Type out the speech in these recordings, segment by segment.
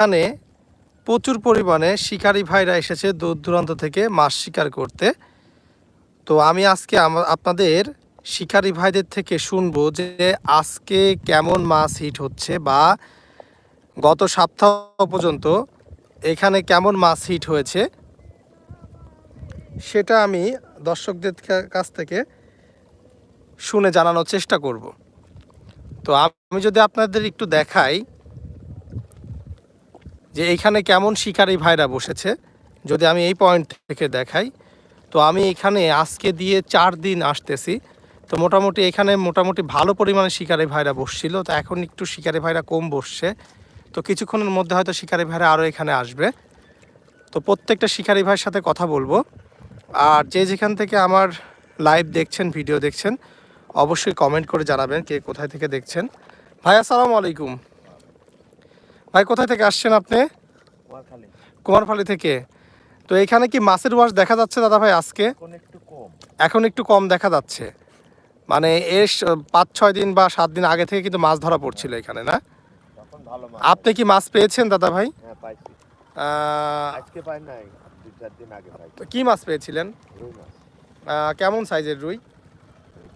এখানে প্রচুর পরিমাণে শিকারী ভাইরা এসেছে দূর দূরান্ত থেকে মাছ শিকার করতে। তো আমি আজকে আপনাদের শিকারি ভাইদের থেকে শুনব যে আজকে কেমন মাছ হিট হচ্ছে বা গত সপ্তাহ পর্যন্ত এখানে কেমন মাছ হিট হয়েছে সেটা আমি দর্শকদের কাছ থেকে শুনে জানানোর চেষ্টা করব। তো আমি যদি আপনাদের একটু দেখাই যে এইখানে কেমন শিকারী ভাইরা বসেছে, যদি আমি এই পয়েন্ট থেকে দেখাই, তো আমি এখানে আজকে দিয়ে চার দিন আসতেছি। তো মোটামুটি এখানে মোটামুটি ভালো পরিমাণে শিকারী ভাইরা বসছিল, তো এখন একটু শিকারী ভাইরা কম বসছে। তো কিছুক্ষণের মধ্যে হয়তো শিকারী ভাইরা আরও এখানে আসবে। তো প্রত্যেকটা শিকারি ভাইয়ের সাথে কথা বলব। আর যে যেখান থেকে আমার লাইভ দেখছেন ভিডিও দেখছেন, অবশ্যই কমেন্ট করে জানাবেন কে কোথায় থেকে দেখছেন। ভাই, আসসালামু আলাইকুম। ভাই কোথায় থেকে আসছেন আপনি? কুমারখালী থেকে। তো এখানে কি মাছের ওয়াশ দেখা যাচ্ছে দাদা ভাই আজকে? এখন একটু কম। দেখা যাচ্ছে। মানে এর পাঁচ ছয় দিন বা সাত দিন আগে থেকে কিন্তু মাছ ধরা পড়ছিল এখানে না? আপনি কি মাছ পেয়েছেন দাদা ভাই? হ্যাঁ কি মাছ পেয়েছিলেন? কেমন সাইজের রুই?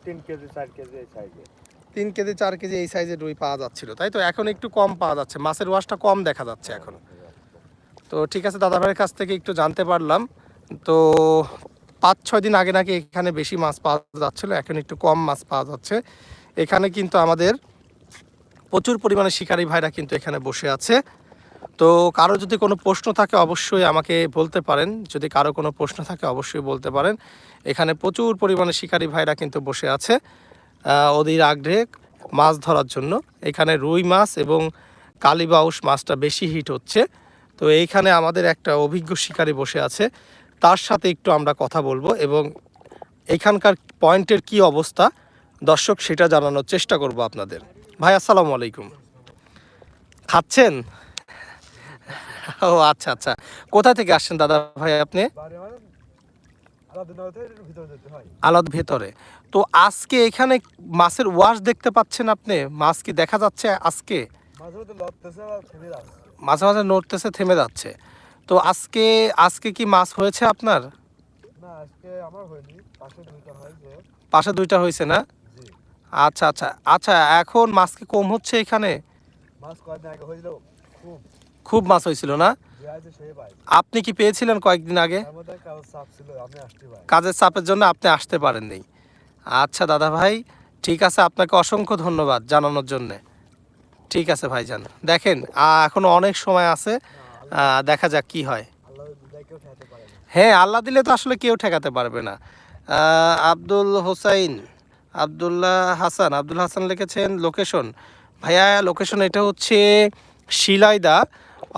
তিন কেজি চার কেজি এই সাইজে তিন কেজি, চার কেজি এই সাইজের রুই পাওয়া যাচ্ছিল। তাই তো? এখন একটু কম পাওয়া যাচ্ছে। মাছের ওয়াশটা কম দেখা যাচ্ছে এখন। তো ঠিক আছে দাদা ভাইয়ের কাছ থেকে একটু জানতে পারলাম। তো পাঁচ, ছয় দিন আগে নাকি এখানে বেশি মাছ পাওয়া যাচ্ছিল, এখন একটু কম মাছ পাওয়া যাচ্ছে। এখানে কিন্তু আমাদের প্রচুর পরিমাণে শিকারী ভাইরা কিন্তু এখানে বসে আছে। তো কারও যদি কোনো প্রশ্ন থাকে, অবশ্যই আমাকে বলতে পারেন। যদি কারও কোনো প্রশ্ন থাকে, অবশ্যই বলতে পারেন। এখানে প্রচুর পরিমাণে শিকারী ভাইরা কিন্তু বসে আছে। অধীর আগ্রহে মাছ ধরার জন্য। এখানে রুই মাছ এবং কালীবাউস মাছটা বেশি হিট হচ্ছে। তো এইখানে আমাদের একটা অভিজ্ঞ শিকারী বসে আছে। তার সাথে একটু আমরা কথা বলব এবং এখানকার পয়েন্টের কি অবস্থা, দর্শক সেটা জানানোর চেষ্টা করব আপনাদের। ভাই, আসসালামু আলাইকুম। খাচ্ছেন? ও আচ্ছা আচ্ছা। কোথা থেকে আসছেন দাদা ভাই আপনি? আলাদ ভেতরে তো আজকে এখানে মাছের ওয়াশ দেখতে পাচ্ছেন আপনি? মাছ কি দেখা যাচ্ছে আজকে? মাঝে মাঝে নড়তেছে থেমে যাচ্ছে। তো আজকে আজকে কি মাছ হয়েছে আপনার? পাশে দুইটা হয়েছে না? আচ্ছা আচ্ছা আচ্ছা এখন মাছ কি কম হচ্ছে এখানে? খুব মাছ হয়েছিল না? আপনি কি পেয়েছিলেন কয়েকদিন আগে? কাজের চাপের জন্য আপনি আসতে পারেননি। আচ্ছা দাদা ভাই ঠিক আছে আপনাকে অসংখ্য ধন্যবাদ জানানোর জন্যে। ঠিক আছে ভাই ভাইজান। দেখেন আহ, এখনও অনেক সময় আছে দেখা যাক কি হয়। হ্যাঁ আল্লাহ দিলে তো আসলে কেউ ঠেকাতে পারবে না। আব্দুল হোসাইন আবদুল্লাহ হাসান আব্দুল হাসান লিখেছেন লোকেশন। ভাইয়া লোকেশন এটা হচ্ছে শিলাইদা।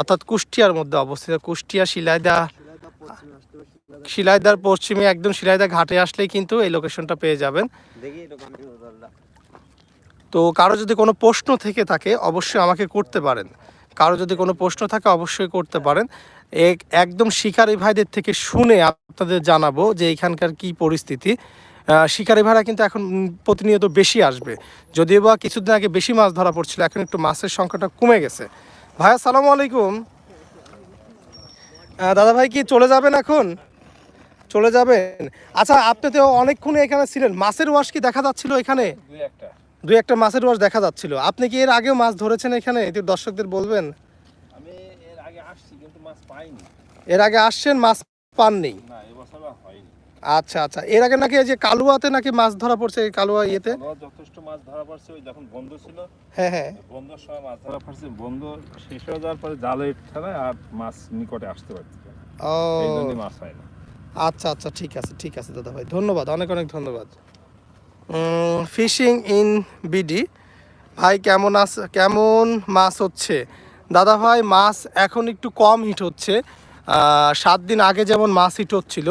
অর্থাৎ কুষ্টিয়ার মধ্যে অবস্থিত। কুষ্টিয়া, শিলাইদা, শিলাইদার পশ্চিমে একদম শিলাইদা ঘাটে আসলেই কিন্তু এই লোকেশনটা পেয়ে যাবেন। তো কারও যদি কোনো প্রশ্ন থেকে থাকে, অবশ্যই আমাকে করতে পারেন। কারও যদি কোনো প্রশ্ন থাকে, অবশ্যই করতে পারেন। এক, একদম শিকারী ভাইদের থেকে শুনে আপনাদের জানাব যে এখানকার কি পরিস্থিতি। শিকারী ভাইরা কিন্তু এখন প্রতিনিয়ত বেশি আসবে। যদিও বা কিছুদিন আগে বেশি মাছ ধরা পড়ছিল, এখন একটু মাছের সংখ্যাটা কমে গেছে। ভাইয়া সালামু আলাইকুম। দাদা ভাই কি চলে যাবেন এখন? চলে যাবেন? আচ্ছা আপনি তো অনেকক্ষণ এখানে ছিলেন। মাছের ওয়াশ কি দেখা যাচ্ছিল এখানে? দু একটা। মাছের ওয়াশ দেখা যাচ্ছিল। আপনি কি এর আগেও মাছ ধরেছেন এখানে? একটু দর্শকদের বলবেন। আমি এর আগে আসছি কিন্তু মাছ পাইনি। এর আগে আসছেন মাছ পাননি না এবছর আর হয়নি আচ্ছা আচ্ছা। এর আগে নাকি এই যে কালুয়াতে নাকি মাছ ধরা পড়ছে এই কালুয়া ইয়েতে? যথেষ্ট মাছ ধরা পড়ছে ওই যখন বন্ধ ছিল। হ্যাঁ হ্যাঁ। বন্ধর সময় মাছ ধরা পড়ছে বন্ধ শেষ হয়ে যাওয়ার পরে জালে ঠেলায় আর মাছ নিকটে আসতে পারছে ও। মাছ হয় না। আচ্ছা আচ্ছা ঠিক আছে ঠিক আছে দাদা ভাই ধন্যবাদ অনেক অনেক ধন্যবাদ। Fishing in BD. ভাই কেমন আস কেমন মাছ হচ্ছে? দাদা ভাই মাছ এখন একটু কম হিট হচ্ছে। সাত দিন আগে যেমন মাছ হিট হচ্ছিল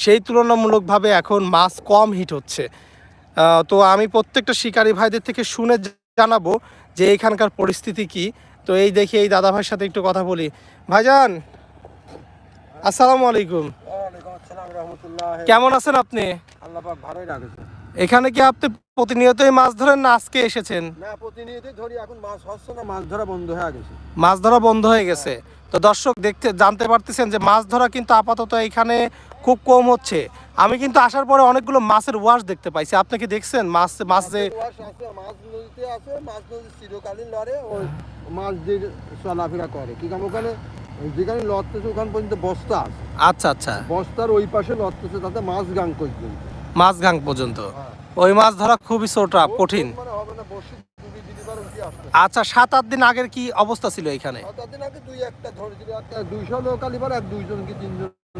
সেই তুলনামূলকভাবে এখন মাছ কম হিট হচ্ছে। তো আমি প্রত্যেকটা শিকারী ভাইদের থেকে শুনে জানাব যে এখানকার পরিস্থিতি কি। তো এই দেখি এই দাদা ভাইয়ের সাথে একটু কথা বলি। ভাইজান আসসালামু আলাইকুম। কেমন আছেন আপনি? এখানে কি আপনি প্রতিনিয়তই মাছ ধরেন না আজকে এসেছেন? মাছ ধরা বন্ধ হয়ে গেছে। তো দর্শক দেখতে জানতে পারতেছেন যে মাছ ধরা কিন্তু আপাতত এখানে খুব কম হচ্ছে। আমি কিন্তু আসার পরে অনেকগুলো মাছের ওয়াশ দেখতে পাইছি। আপনি কি দেখছেন? মাছ মাছ যে আছে মাছ নদীতে আছে মাছ নদী চিরকালীন লড়ে ওই মাছ দিয়ে চলাফেরা করে। কি ওখানে যেখানে লড়তেছে ওখান পর্যন্ত বস্তা আছে। আচ্ছা আচ্ছা। বস্তার ওই পাশে লড়তেছে তাতে মাছ গাং পর্যন্ত। মাছ ঘাং পর্যন্ত। হ্যাঁ। ওই মাছ ধরা খুবই সোটা কঠিন। মানে হবে না বসে ডুবি দিতে পারো কি আসতে আচ্ছা সাত আট দিন আগের কি অবস্থা ছিল এখানে? আগে দুই একটা ধরেছিল একটা দুইশো লোক এক দুইজন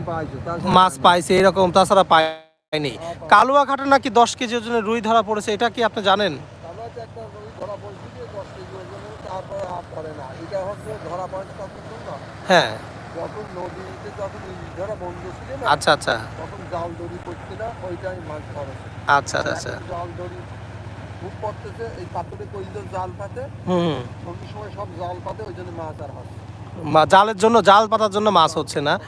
পাইছে। মাছ পাইছে এরকম তাছাড়া পায়নি কালুয়া ঘাটে নাকি দশ কেজি ওজনের রুই ধরা পড়েছে এটা কি আপনি জানেন? হ্যাঁ। আচ্ছা আচ্ছা। আচ্ছা আচ্ছা জাল দড়ি খুব পড়তেছে এই পাথরে কইল জাল পাতে? হুম। সময় সব জাল পাতে ওই জন্য মাছ আর হয় জালের জন্য জাল পাতার জন্য মাছ হচ্ছে না।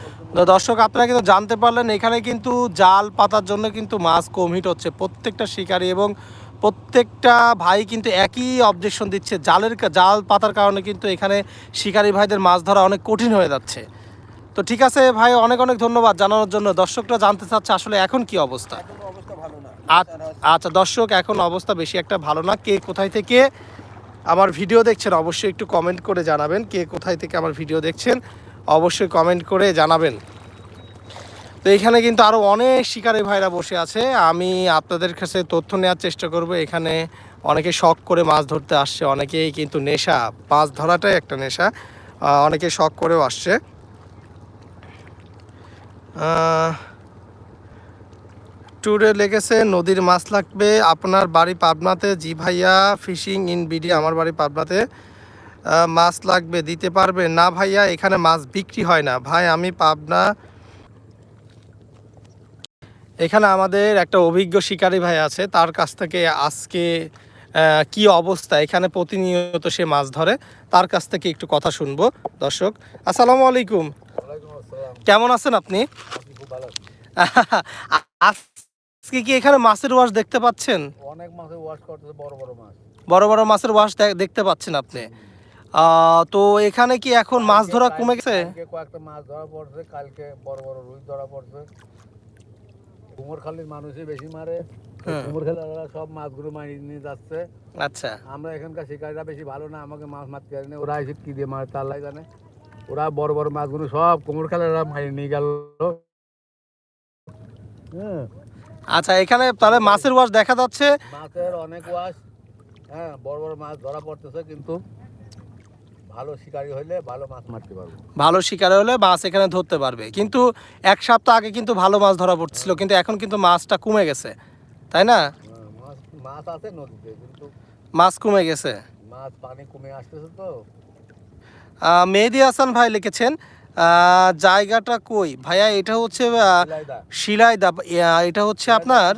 দর্শক আপনারা কিন্তু জানতে পারলেন এখানে কিন্তু জাল পাতার জন্য কিন্তু মাছ কম হিট হচ্ছে। প্রত্যেকটা শিকারী এবং প্রত্যেকটা ভাই কিন্তু একই অবজেকশন দিচ্ছে। জালের জাল পাতার কারণে কিন্তু এখানে শিকারী ভাইদের মাছ ধরা অনেক কঠিন হয়ে যাচ্ছে। তো ঠিক আছে ভাই অনেক অনেক ধন্যবাদ জানানোর জন্য। দর্শকরা জানতে চাচ্ছে আসলে এখন কি অবস্থা এখন অবস্থা ভালো না আ- আচ্ছা দর্শক, এখন অবস্থা বেশি একটা ভালো না। কে কোথায় থেকে আমার ভিডিও দেখছেন অবশ্যই একটু কমেন্ট করে জানাবেন। কে কোথায় থেকে আমার ভিডিও দেখছেন অবশ্যই কমেন্ট করে জানাবেন। তো এখানে কিন্তু আরও অনেক শিকারী ভাইরা বসে আছে। আমি আপনাদের কাছে তথ্য নেওয়ার চেষ্টা করব। এখানে অনেকে শখ করে মাছ ধরতে আসছে, অনেকেই কিন্তু নেশা, মাছ ধরাটাই একটা নেশা। অনেকে শখ করেও আসছে। ট্যুরে লেগেছে নদীর মাছ লাগবে। আপনার বাড়ি পাবনাতে জি ভাইয়া ফিশিং ইন বিডি আমার বাড়ি পাবনাতে মাছ লাগবে দিতে পারবে। না ভাইয়া এখানে মাছ বিক্রি হয় না। ভাই আমি পাবনা। এখানে আমাদের একটা অভিজ্ঞ শিকারী ভাই আছে তার কাছ থেকে আজকে কি অবস্থা? এখানে প্রতিনিয়ত সে মাছ ধরে। তার কাছ থেকে একটু কথা শুনব। দর্শক আসসালামু আলাইকুম। কেমন আছেন আপনি? আপনি খুব ভালো আছেন। আ- আজকে কি এখানে মাছের ওয়াশ দেখতে পাচ্ছেন? অনেক মাছের ওয়াশ করতেছে বড় বড় মাছ। বড় বড় মাছের ওয়াশ দেখতে পাচ্ছেন আপনি। তো এখানে কি এখন মাছ ধরা কমে গেছে? কয়েকটা মাছ ধরা পড়ছে কালকে বড় বড় রুই ধরা পড়ছে। কুমোরখালীর মানুষই বেশি মারে। কুমোরখালীরা সব মাছগুলো মারি নিয়ে যাচ্ছে। আচ্ছা। আমরা এখানকার শিকারীরা বেশি ভালো না আমাকে মাছ মারতে পারি না। ওরা এসে কি দিয়ে মারে তার লাই জানে। ওরা বড় বড় মাছগুলো সব কুমোরখালীরা মারি নিয়ে গেল। হ্যাঁ। আচ্ছা এখানে তাহলে মাছের ওয়াশ দেখা যাচ্ছে। মাছের অনেক ওয়াশ। হ্যাঁ বড় বড় মাছ ধরা পড়তেছে কিন্তু ভালো শিকারী হইলে ভালো মাছ মারতে পারব। ভালো শিকার হলে মাছ এখানে ধরতে পারবে। কিন্তু এক সপ্তাহ আগে কিন্তু ভালো মাছ ধরা পড়ছিল কিন্তু এখন কিন্তু মাছটা কমে গেছে। তাই না? হ্যাঁ, মাছ আছে নদীতে কিন্তু মাছ কমে গেছে। মাছ পানি কমে আসতেছে তো। মেহেদি হাসান ভাই লিখেছেন জায়গাটা কই? ভাইয়া এটা হচ্ছে শিলাইদা। এটা হচ্ছে আপনার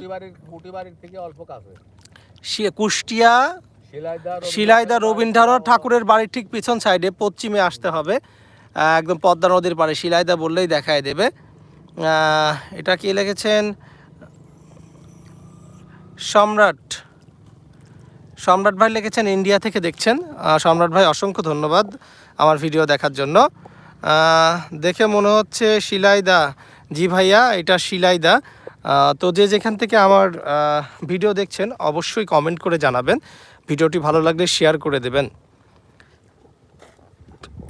কুষ্টিয়া শিলাইদা রবীন্দ্রনাথ ঠাকুরের বাড়ির ঠিক পিছন সাইডে পশ্চিমে আসতে হবে। একদম পদ্মা নদীর পাড়ে শিলাইদা বললেই দেখায় দেবে। এটা কি লিখেছেন? সম্রাট। সম্রাট ভাই লিখেছেন ইন্ডিয়া থেকে দেখছেন। সম্রাট ভাই অসংখ্য ধন্যবাদ আমার ভিডিও দেখার জন্য। দেখে মনে হচ্ছে শিলাইদা। জি ভাইয়া, এটা শিলাইদা। তো যে যেখান থেকে আমার ভিডিও দেখছেন, অবশ্যই কমেন্ট করে জানাবেন। ভিডিওটি ভালো লাগলে শেয়ার করে দেবেন।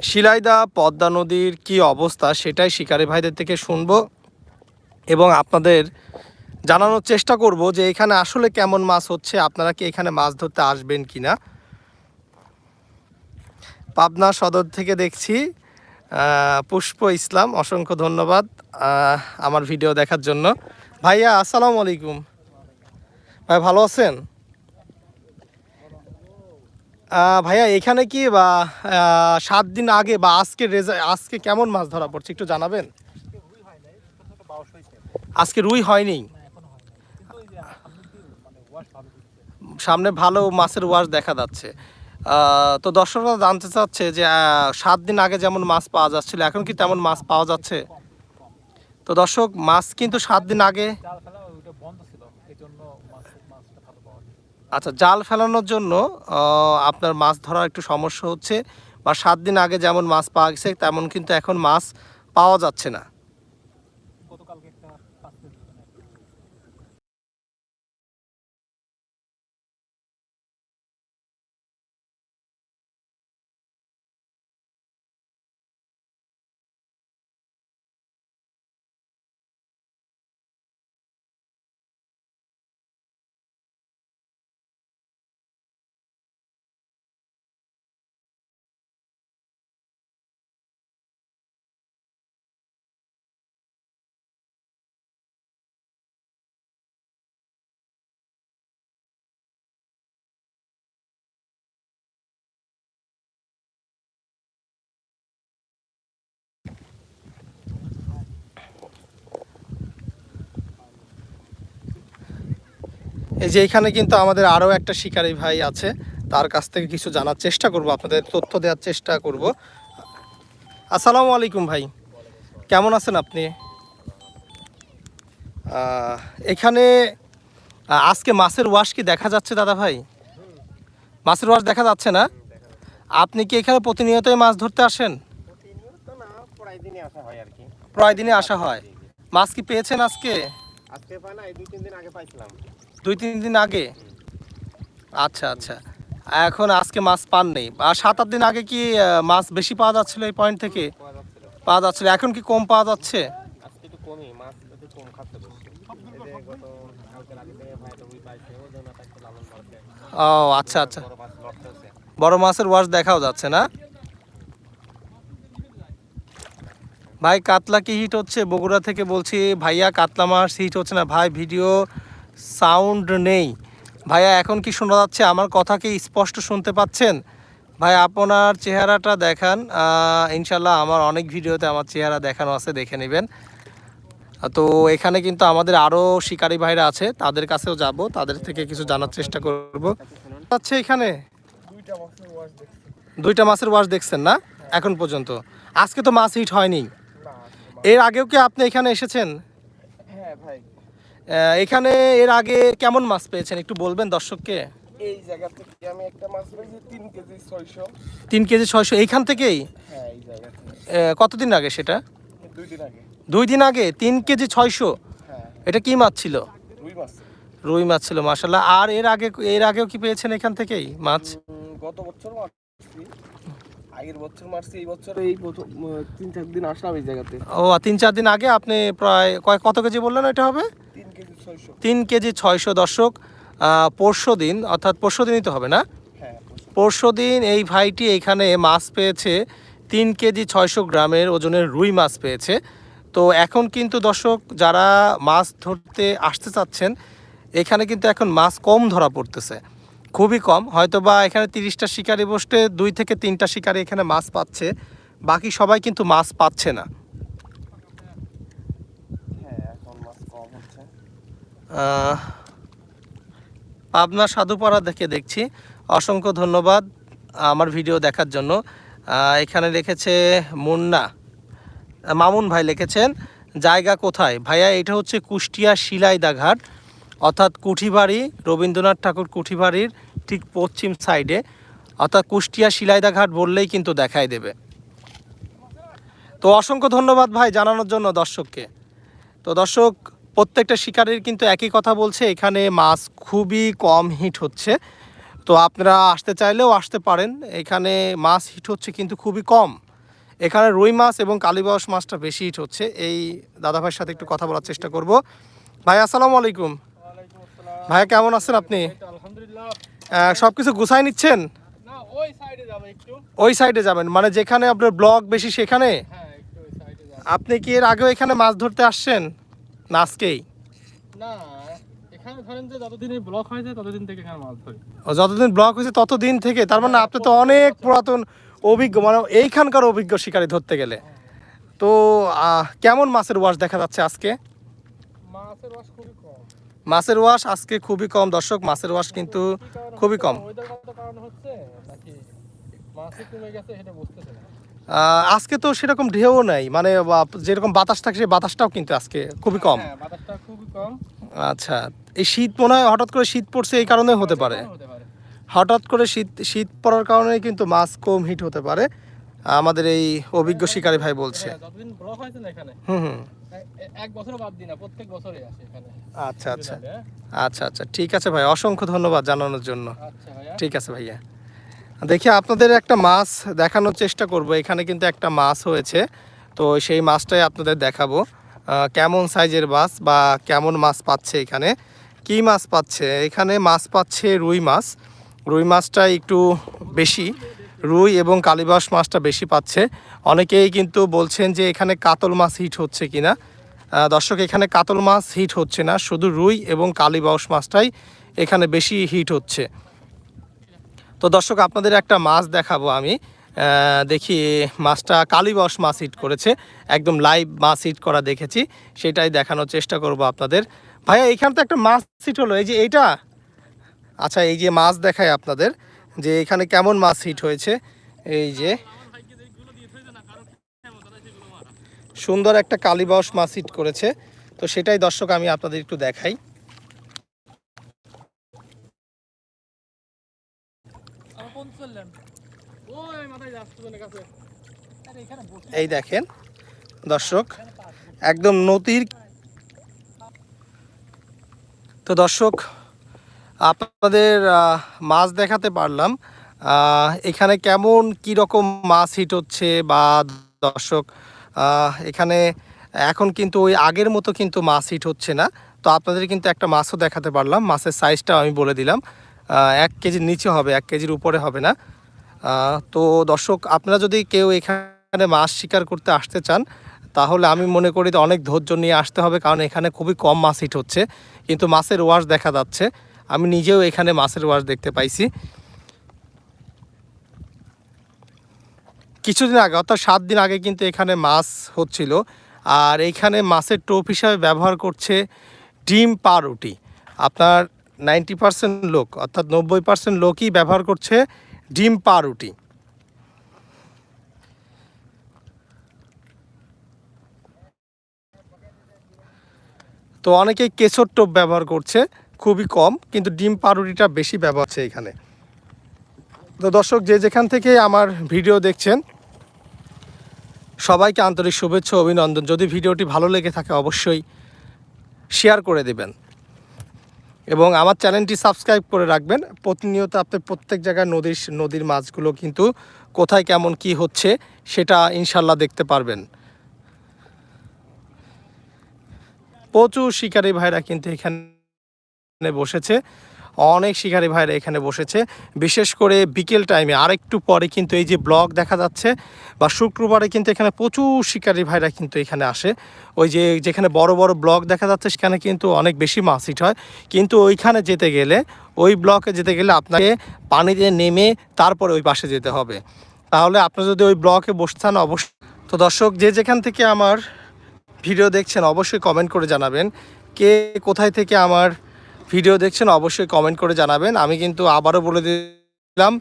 শিলাইদা, পদ্মা নদীর কি অবস্থা সেটাই শিকারী ভাইদের থেকে শুনব এবং আপনাদের জানানোর চেষ্টা করব যে এখানে আসলে কেমন মাছ হচ্ছে, আপনারা কি এখানে মাছ ধরতে আসবেন কি না পাবনা সদর থেকে দেখছি পুষ্প ইসলাম, অসংখ্য ধন্যবাদ আমার ভিডিও দেখার জন্য। ভাইয়া, আসসালামু আলাইকুম। ভাই, ভালো আছেন? ভাইয়া, এখানে কি বা সাত দিন আগে বা আজকে আজকে কেমন মাছ ধরা পড়ছে একটু জানাবেন? আজকে রুই হয়নি। সামনে ভালো মাছের ওয়াশ দেখা যাচ্ছে। তো দর্শকরা জানতে চাচ্ছে যে সাত দিন আগে যেমন মাছ পাওয়া যাচ্ছিল, এখন কি তেমন মাছ পাওয়া যাচ্ছে? তো দর্শক, মাছ কিন্তু সাত দিন আগে আচ্ছা জাল ফেলানোর জন্য আপনার মাছ ধরার একটু সমস্যা হচ্ছে, বা সাত দিন আগে যেমন মাছ পাওয়া গেছে, তেমন কিন্তু এখন মাছ পাওয়া যাচ্ছে না। এই যে এখানে কিন্তু আমাদের আরও একটা শিকারী ভাই আছে, তার কাছ থেকে কিছু জানার চেষ্টা করব, আপনাদের তথ্য দেওয়ার চেষ্টা করব। আসসালামু আলাইকুম ভাই, কেমন আছেন আপনি? এখানে আজকে মাছের ওয়াশ কি দেখা যাচ্ছে দাদা ভাই? মাছের ওয়াশ দেখা যাচ্ছে না? আপনি কি এখানে প্রতিনিয়তই মাছ ধরতে আসেন? প্রায় দিনে আসা হয় মাছ কি পেয়েছেন আজকে? দুই তিন দিন আগে? আচ্ছা আচ্ছা। এখন আজকে মাছ পান নেই। আর সাত আট দিন আগে কি মাছ বেশি পাওয়া যাচ্ছিল এই পয়েন্ট থেকে? পাওয়া যাচ্ছিল। এখন কি কম পাওয়া যাচ্ছে? ও আচ্ছা আচ্ছা। বড় বড় মাছের ওয়াশ দেখাও যাচ্ছে না? ভাই কাতলা কি হিট হচ্ছে? বগুড়া থেকে বলছি ভাইয়া কাতলা মাছ হিট হচ্ছে না। ভাই ভিডিও সাউন্ড নেই। ভাইয়া এখন কি শোনা যাচ্ছে? আমার কথা কি স্পষ্ট শুনতে পাচ্ছেন? ভাই আপনার চেহারাটা দেখান। ইনশাল্লাহ আমার অনেক ভিডিওতে আমার চেহারা দেখানো আছে দেখে নেবেন। তো এখানে কিন্তু আমাদের আরও শিকারী ভাইরা আছে তাদের কাছেও যাব তাদের থেকে কিছু জানার চেষ্টা করব। আচ্ছা এখানে? দুইটা মাছের ওয়াশ দেখছেন না? এখন পর্যন্ত। আজকে তো মাছ হিট হয়নি। এর আগেও কি আপনি এখানে এসেছেন? হ্যাঁ ভাই। এখানে এর আগে কেমন মাছ পেয়েছেন? একটু বলবেন দর্শককে। এই জায়গা থেকে আমি একটা মাছ পেয়েছি তিন কেজি ছয়শো। তিন কেজি ছয়শো এইখান থেকেই? হ্যাঁ এই জায়গা থেকে। কতদিন আগে সেটা? দুই দিন আগে। দুই দিন আগে তিন কেজি ছয়শো? হ্যাঁ। এটা কি মাছ ছিল? রুই মাছ রুই মাছ ছিল মাসাল্লাহ আর এর আগে এর আগেও কি পেয়েছেন এখান থেকেই মাছ? গত বছর আগের বছর মারছি এই বছর এই প্রথম তিন চার দিন আসলাম এই জায়গাতে। ও তিন চার দিন আগে আপনি প্রায় কয় কত কেজি বললেন এটা হবে? তিন কেজি ছয়শো। তিন কেজি ছয়শো দর্শক পরশু দিন অর্থাৎ পরশু দিনই তো হবে না? হ্যাঁ পরশু দিন এই ভাইটি এখানে মাছ পেয়েছে তিন কেজি ছয়শো গ্রামের ওজনের রুই মাছ পেয়েছে। তো এখন কিন্তু দর্শক যারা মাছ ধরতে আসতে চাচ্ছেন এখানে কিন্তু এখন মাছ কম ধরা পড়তেছে। খুবই কম। হয়তো বা এখানে তিরিশটা শিকারি বসতে দুই থেকে তিনটা শিকারি এখানে মাছ পাচ্ছে। বাকি সবাই কিন্তু মাছ পাচ্ছে না। হ্যাঁ পাবনা সাধুপাড়া দেখে দেখছি। অসংখ্য ধন্যবাদ আমার ভিডিও দেখার জন্য। এখানে লিখেছে মুন্না। মামুন ভাই লিখেছেন জায়গা কোথায়? ভাইয়া এটা হচ্ছে কুষ্টিয়া শিলাইদাঘাট অর্থাৎ কুঠিবাড়ি রবীন্দ্রনাথ ঠাকুর কুঠিবাড়ির ঠিক পশ্চিম সাইডে অর্থাৎ কুষ্টিয়া শিলাইদা ঘাট বললেই কিন্তু দেখাই দেবে। তো অসংখ্য ধন্যবাদ ভাই জানানোর জন্য দর্শককে। তো দর্শক প্রত্যেকটা শিকারীর কিন্তু একই কথা বলছে এখানে মাছ খুবই কম হিট হচ্ছে। তো আপনারা আসতে চাইলেও আসতে পারেন এখানে মাছ হিট হচ্ছে কিন্তু খুবই কম। এখানে রুই মাছ এবং কালীবাস মাছটা বেশি হিট হচ্ছে এই দাদা ভাইয়ের সাথে একটু কথা বলার চেষ্টা করব। ভাই আসসালামু আলাইকুম। ভাইয়া কেমন আছেন আপনি? আলহামদুলিল্লাহ। সব কিছু গুছাই নিচ্ছেন? না ওই সাইডে যাবে ওই সাইডে যাবেন? মানে যেখানে আপনার ব্লক বেশি সেখানে? হ্যাঁ ওই সাইডে আপনি কি এর আগেও এখানে মাছ ধরতে আসছেন? না আজকেই? না এখানে ধরেন যে যতদিন ব্লক হয়ে হয়েছে ততদিন থেকে? তার মানে আপনি তো অনেক পুরাতন অভিজ্ঞ মানে এইখানকার অভিজ্ঞ শিকারী ধরতে গেলে। তো কেমন মাছের ওয়াশ দেখা যাচ্ছে আজকে? মাছের রস খুবই মাছের ওয়াশ আজকে খুবই কম। দর্শক মাছের ওয়াশ কিন্তু খুবই কম। আজকে তো সেরকম ঢেউ নাই। মানে যেরকম বাতাস থাকে সেই বাতাসটাও কিন্তু আজকে খুবই কম। হ্যাঁ খুবই কম। আচ্ছা এই শীত মনে হয় হঠাৎ করে শীত পড়ছে এই কারণে হতে পারে। হতে পারে। হঠাৎ করে শীত শীত পড়ার কারণে কিন্তু মাছ কম হিট হতে পারে। আমাদের এই অভিজ্ঞ শিকারী ভাই বলছে। হুম হুম। আচ্ছা আচ্ছা। হ্যাঁ? আচ্ছা আচ্ছা। ঠিক আছে ভাই অসংখ্য ধন্যবাদ জানানোর জন্য। আচ্ছা ঠিক আছে ভাইয়া। দেখি আপনাদের একটা মাছ দেখানোর চেষ্টা করব। এখানে কিন্তু একটা মাছ হয়েছে। তো সেই মাছটাই আপনাদের দেখাবো। কেমন সাইজের মাছ বা কেমন মাছ পাচ্ছে এখানে? কি মাছ পাচ্ছে? এখানে মাছ পাচ্ছে রুই মাছ। রুই মাছটা একটু বেশি। রুই এবং কালিবাস মাছটা বেশি পাচ্ছে। অনেকেই কিন্তু বলছেন যে এখানে কাতল মাছ হিট হচ্ছে কিনা। দর্শক, এখানে কাতল মাছ হিট হচ্ছে না, শুধু রুই এবং কালিবাউস মাছটাই এখানে বেশি হিট হচ্ছে। তো দর্শক, আপনাদের একটা মাছ দেখাবো আমি। দেখি মাছটা কালীবস মাছ হিট করেছে। একদম লাইভ মাছ হিট করা দেখেছি, সেটাই দেখানোর চেষ্টা করব আপনাদের। ভাইয়া এইখানে তো একটা মাছ হিট হলো, এই যে এইটা? আচ্ছা এই যে মাছ দেখায় আপনাদের। যে এখানে কেমন মাছ হিট হয়েছে? এই যে। সুন্দর একটা কালীবাস মাছ হিট করেছে। তো সেটাই দর্শক আমি আপনাদের একটু দেখাই। এই দেখেন দর্শক, একদম নদীর তো দর্শক আপনাদের মাছ দেখাতে পারলাম। এখানে কেমন, কি রকম মাছ হিট হচ্ছে বা দর্শক এখানে এখন কিন্তু ওই আগের মতো কিন্তু মাছ হিট হচ্ছে না। তো আপনাদের কিন্তু একটা মাছও দেখাতে পারলাম। মাছের সাইজটাও আমি বলে দিলাম। এক কেজির নিচে হবে, এক কেজির উপরে হবে না। তো দর্শক, আপনারা যদি কেউ এখানে মাছ শিকার করতে আসতে চান, তাহলে আমি মনে করি অনেক ধৈর্য নিয়ে আসতে হবে, কারণ এখানে খুবই কম মাছ হিট হচ্ছে। কিন্তু মাছের ওয়াশ দেখা যাচ্ছে। আমি নিজেও এখানে মাছের ওয়াশ দেখতে পাইছি। কিছুদিন আগে, অর্থাৎ সাত দিন আগে কিন্তু এখানে মাছ হচ্ছিল। আর এইখানে মাছের টোপ হিসাবে ব্যবহার করছে ডিম পাউরুটি। আপনার নাইনটি পার্সেন্ট লোক, অর্থাৎ নব্বই পার্সেন্ট লোকই ব্যবহার করছে ডিম পাউরুটি। তো অনেকেই কেশর টোপ ব্যবহার করছে। খুবই কম, কিন্তু ডিম পাউরুটিটা বেশি ব্যবহার হচ্ছে এখানে। তো দর্শক, যে যেখান থেকে আমার ভিডিও দেখছেন, সবাইকে আন্তরিক শুভেচ্ছা অভিনন্দন। যদি ভিডিওটি ভালো লেগে থাকে, অবশ্যই শেয়ার করে দেবেন এবং আমার চ্যানেলটি সাবস্ক্রাইব করে রাখবেন। প্রতিনিয়ত আপনি প্রত্যেক জায়গায় নদীর নদীর মাছগুলো কিন্তু কোথায় কেমন কি হচ্ছে, সেটা ইনশাল্লাহ দেখতে পারবেন। প্রচুর শিকারী ভাইরা কিন্তু এখানে বসেছে। অনেক শিকারী ভাইরা এখানে বসেছে। বিশেষ করে বিকেল টাইমে আরেকটু পরে কিন্তু এই যে ব্লক দেখা যাচ্ছে বা শুক্রবারে কিন্তু এখানে প্রচুর শিকারী ভাইরা কিন্তু এখানে আসে। ওই যে যেখানে বড় বড় ব্লক দেখা যাচ্ছে সেখানে কিন্তু অনেক বেশি মাছ হিট হয়। কিন্তু ওইখানে যেতে গেলে, ওই ব্লকে যেতে গেলে আপনাকে পানিতে নেমে তারপরে ওই পাশে যেতে হবে। তাহলে আপনি যদি ওই ব্লকে বসতে চান অবশ্যই। তো দর্শক, যে যেখান থেকে আমার ভিডিও দেখছেন, অবশ্যই কমেন্ট করে জানাবেন, কে কোথায় থেকে আমার ভিডিও দেখছেন, অবশ্যই কমেন্ট করে জানাবেন। আমি কিন্তু আবারও বলে দিলাম,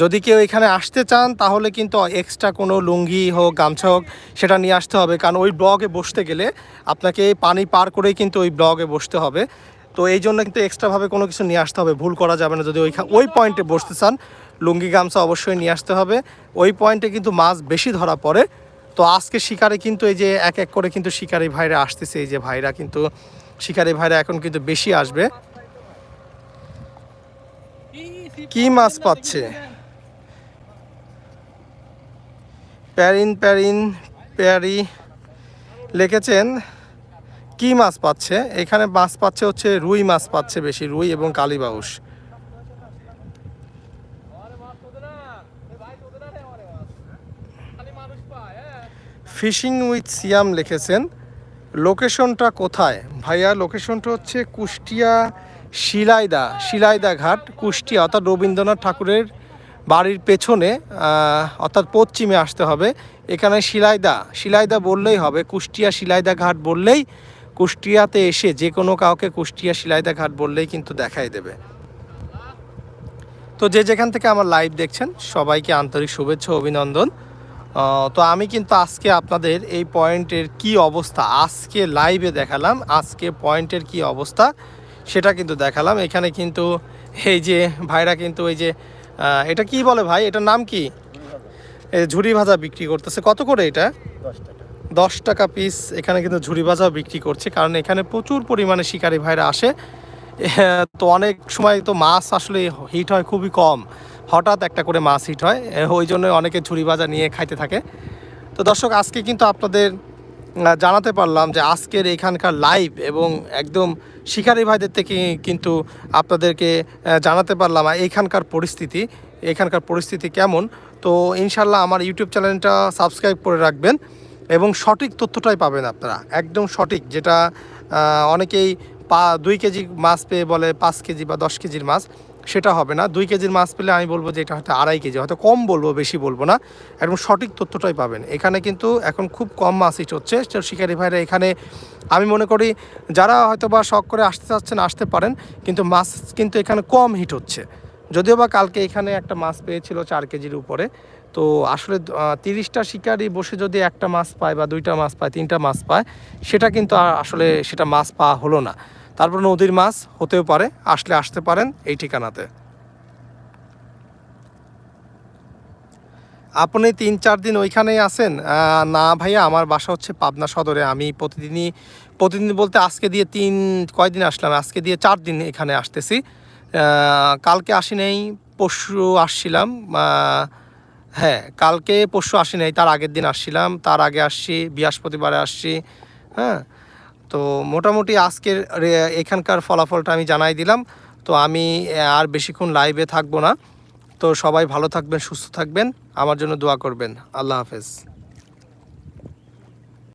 যদি কেউ এখানে আসতে চান, তাহলে কিন্তু এক্সট্রা কোনো লুঙ্গি হোক, গামছা হোক, সেটা নিয়ে আসতে হবে। কারণ ওই ব্লগে বসতে গেলে আপনাকে পানি পার করেই কিন্তু ওই ব্লগে বসতে হবে। তো এই জন্য কিন্তু এক্সট্রাভাবে কোনো কিছু নিয়ে আসতে হবে। ভুল করা যাবে না। যদি ওই ওই পয়েন্টে বসতে চান, লুঙ্গি, গামছা অবশ্যই নিয়ে আসতে হবে। ওই পয়েন্টে কিন্তু মাছ বেশি ধরা পড়ে। তো আজকে শিকারে কিন্তু এই যে এক এক করে কিন্তু শিকারি ভাইরা আসতেছে, এই যে ভাইরা কিন্তু শিকারি ভাইরা এখন কিন্তু বেশি আসবে। কি মাছ পাচ্ছে? প্যারিন প্যারিন, প্যারি লিখেছেন, কি মাছ পাচ্ছে? এখানে মাছ পাচ্ছে হচ্ছে রুই মাছ পাচ্ছে বেশি, রুই এবং কালীবাউস ফিশিং উইথ সিয়াম লিখেছেন লোকেশনটা কোথায়? ভাইয়া, লোকেশনটা হচ্ছে কুষ্টিয়া শিলাইদা শিলাইদা ঘাট, কুষ্টিয়া, অর্থাৎ রবীন্দ্রনাথ ঠাকুরের বাড়ির পেছনে অর্থাৎ পশ্চিমে আসতে হবে। এখানে শিলাইদা শিলাইদা বললেই হবে, কুষ্টিয়া শিলাইদা ঘাট বললেই কুষ্টিয়াতে এসে যে কোনো কাউকে কুষ্টিয়া শিলাইদা ঘাট বললেই কিন্তু দেখাই দেবে। তো যে যেখান থেকে আমার লাইভ দেখছেন, সবাইকে আন্তরিক শুভেচ্ছা, অভিনন্দন। তো আমি কিন্তু আজকে আপনাদের এই পয়েন্টের কি অবস্থা আজকে লাইভে দেখালাম আজকে পয়েন্টের কি অবস্থা সেটা কিন্তু দেখালাম। এখানে কিন্তু এই যে ভাইরা কিন্তু এই যে এটা কি বলে ভাই? এটার নাম কি? ঝুড়ি ভাজা বিক্রি করতেছে। কত করে এটা? দশ টাকা। পিস এখানে কিন্তু ঝুড়ি ভাজাও বিক্রি করছে কারণ এখানে প্রচুর পরিমাণে শিকারী ভাইরা আসে। তো অনেক সময় তো মাছ আসলে হিট হয় খুবই কম। হঠাৎ একটা করে মাছ হিট হয়। ওই জন্য অনেকে ঝুড়ি ভাজা নিয়ে খাইতে থাকে। তো দর্শক, আজকে কিন্তু আপনাদের জানাতে পারলাম যে আজকের এখানকার লাইভ এবং একদম শিকারী ভাইদের থেকে কিন্তু আপনাদেরকে জানাতে পারলাম এখানকার পরিস্থিতি এখানকার পরিস্থিতি কেমন। তো ইনশাল্লাহ আমার ইউটিউব চ্যানেলটা সাবস্ক্রাইব করে রাখবেন এবং সঠিক তথ্যটাই পাবেন আপনারা। একদম সঠিক, যেটা অনেকেই পা, দুই কেজি মাছ পেয়ে বলে পাঁচ কেজি বা দশ কেজির মাছ। সেটা হবে না। দুই কেজির মাছ পেলে আমি বলব যে এটা হয়তো আড়াই কেজি, হয়তো কম বলব, বেশি বলব না। একদম সঠিক তথ্যটাই পাবেন। এখানে কিন্তু এখন খুব কম মাছ হিট হচ্ছে। শিকারি ভাইরা এখানে, আমি মনে করি যারা হয়তো বা শখ করে আসতে চাচ্ছেন, আসতে পারেন। কিন্তু মাছ কিন্তু এখানে কম হিট হচ্ছে। যদিও বা কালকে এখানে একটা মাছ পেয়েছিল চার কেজির উপরে। তো আসলে তিরিশটা শিকারি বসে যদি একটা মাছ পায় বা দুইটা মাছ পায়, তিনটা মাছ পায়, সেটা কিন্তু আসলে সেটা মাছ পাওয়া হলো না। তারপর নদীর মাছ হতেও পারে আসলে আসতে পারেন এই ঠিকানাতে। আপনি তিন চার দিন ওইখানেই আহ, না ভাইয়া আমার বাসা হচ্ছে পাবনা সদরে। আমি প্রতিদিনই প্রতিদিন বলতে আজকে দিয়ে তিন কয়দিন আসলাম? আজকে দিয়ে চার দিন এখানে আসতেছি। কালকে আসি নেই পরশু আসছিলাম। হ্যাঁ কালকে পরশু আসি নাই তার আগের দিন আসছিলাম। তার আগে আসছি বৃহস্পতিবারে আসছি। হ্যাঁ তো মোটামুটি আজকের এখানকার ফলাফলটা আমি জানাই দিলাম। তো আমি আর বেশিক্ষণ লাইভে থাকব না। তো সবাই ভালো থাকবেন, সুস্থ থাকবেন। আমার জন্য দোয়া করবেন। আল্লাহ হাফেজ।